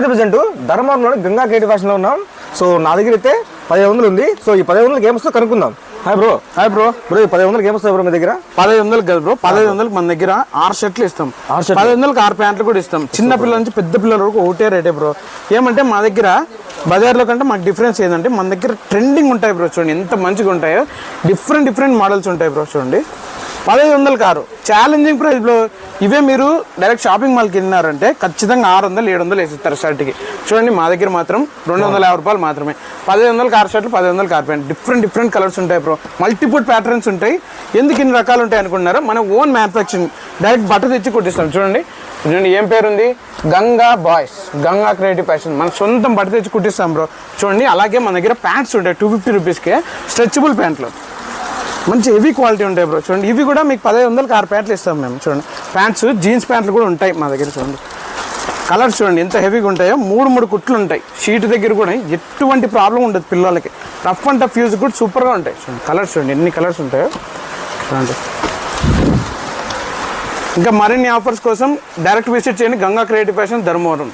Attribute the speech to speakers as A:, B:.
A: మనమైతే ప్రజెంట్ ధర్మవరంలో గంగా క్రియేటివ్ ఫ్యాషన్లో ఉన్నాం. సో నా దగ్గర అయితే పదిహేను వందలు ఉంది. సో ఈ పదిహేను వందల గేమ్స్ కనుక్కుందాం. Hi bro
B: hi bro
A: bro ఈ పదిహేను వందల గేమ్స్ బ్రో మీ దగ్గర?
B: పదహైదు వందలు కదా బ్రో పదహైదు వందలకి మన దగ్గర ఆరు షర్ట్లు ఇస్తాం.
A: ఆరు షర్ట్లు?
B: పదహైదు వందలకి ఆరు ప్యాంట్లు కూడా ఇస్తాం. చిన్న పిల్లల నుంచి పెద్ద పిల్లల వరకు ఒకటే రేటే బ్రో ఏమంటే మా దగ్గర బజార్లో కంటే మాకు డిఫరెన్స్ ఏంటంటే మన దగ్గర ట్రెండింగ్ ఉంటాయి బ్రో చూడండి. ఎంత మంచిగా ఉంటాయో. డిఫరెంట్ డిఫరెంట్ మోడల్స్ ఉంటాయి బ్రో చూడండి. పదహైదు వందలు కారు. ఛాలెంజింగ్ ప్రైస్లో ఇవే మీరు డైరెక్ట్ షాపింగ్ మాల్కి వెళ్ళినారంటే ఖచ్చితంగా ఆరు వందలు ఏడు వందలు వేసిస్తారు షర్ట్కి చూడండి మా దగ్గర మాత్రం రెండు వందల యాభై రూపాయలు మాత్రమే. పదిహేను వందల కార్ షర్ట్లు పదిహేను వందల car pant different different colours ఉంటాయి బ్రో మల్టిపుల్ ప్యాటర్న్స్ ఉంటాయి. ఎందుకు ఇన్ని రకాలు ఉంటాయి అనుకుంటున్నారో? మన ఓన్ మ్యానుఫ్యాక్చరింగ్ డైరెక్ట్ బట్ట తెచ్చి కుట్టిస్తాం. చూడండి చూడండి ఏం పేరు ఉంది? Ganga boys Ganga creative fashion మన సొంతం బట్ట తెచ్చి కుట్టిస్తాం బ్రో చూడండి అలాగే మన దగ్గర ప్యాంట్స్ ఉంటాయి. టూ ఫిఫ్టీ రూపీస్కే స్ట్రెచబుల్ ప్యాంట్లు మంచి హెవీ క్వాలిటీ ఉంటాయి బ్రో చూడండి ఇవి కూడా మీకు పదహైదు వందలకి ఆరు ప్యాంట్లు ఇస్తాం మేము. చూడండి ప్యాంట్స్ జీన్స్ ప్యాంట్లు కూడా ఉంటాయి మా దగ్గర చూడండి. కలర్స్ చూడండి ఎంత హెవీగా ఉంటాయో మూడు మూడు కుట్లు ఉంటాయి. షీట్ దగ్గర కూడా ఎటువంటి ప్రాబ్లం ఉండదు పిల్లలకి. రఫ్ అండ్ టఫ్ యూజ్ కూడా సూపర్గా ఉంటాయి. చూడండి కలర్స్ చూడండి ఎన్ని కలర్స్ ఉంటాయో. చూడండి. ఇంకా మరిన్ని ఆఫర్స్ కోసం డైరెక్ట్ విజిట్ చేయండి. Ganga creative fashion Dharmavaram